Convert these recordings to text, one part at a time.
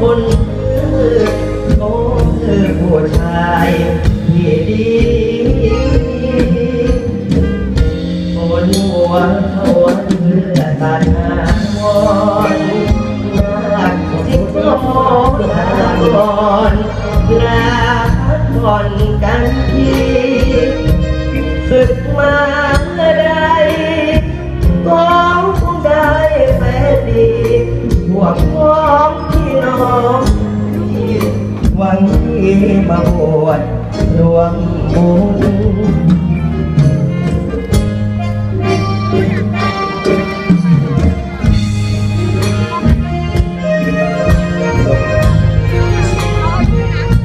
คนโอ้ผู้ชายที่ดีคนหัวทวนเพื่ตาหาวอนรักสิบล้อนรักก่อนรักก่อนกันที มาบวชรวมบุญ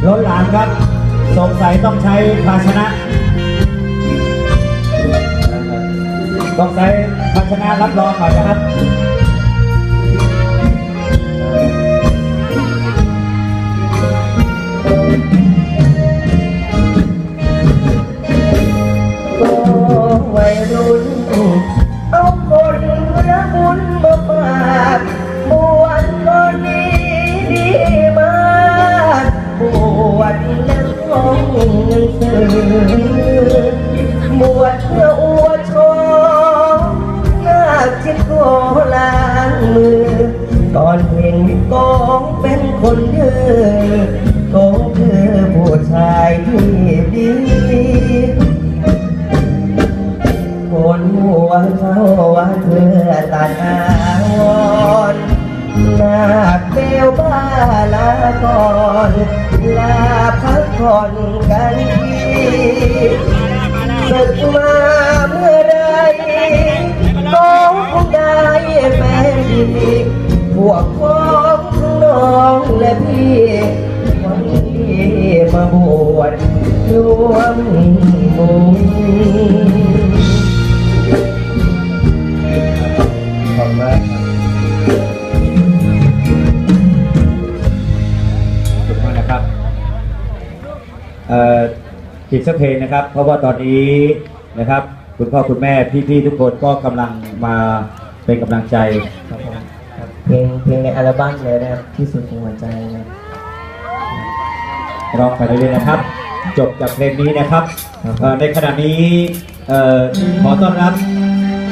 รถหลานครับ สงสัยต้องใช้ภาชนะ ต้องใช้ภาชนะรับรองหน่อยนะครับ เอาคนละบุญมาฝากบวชก็ดีดีมากบวชยังห้องสื่อบวชเพื่ออวดโชว์นาคที่โกล้างมือ ตอนเพ่งกองเป็นคนเดือโหัวเขาว่าเธอตัดอาวรณ์นาคเบลบ้าลาก่อนลาพักผ่อนกันทีศึกมาเมื่อใดก็คงได้แฟนดีพวกพ้องน้องและพี่วันนี้มาบวชรวมบุญ อ่อขีดสักเพลงนะครับ เพราะว่าตอนนี้นะครับ คุณพ่อคุณแม่พี่ๆทุกคนก็กำลังมาเป็นกำลังใจครับผมครับเพลงเพลงในอัลบั้มเลยนะครับที่สุดของหัวใจนะครับร้องไปเรื่อยๆนะครับ จบจากเพลงนี้นะครับครับเอ่อในขณะนี้เอ่อขอต้อนรับ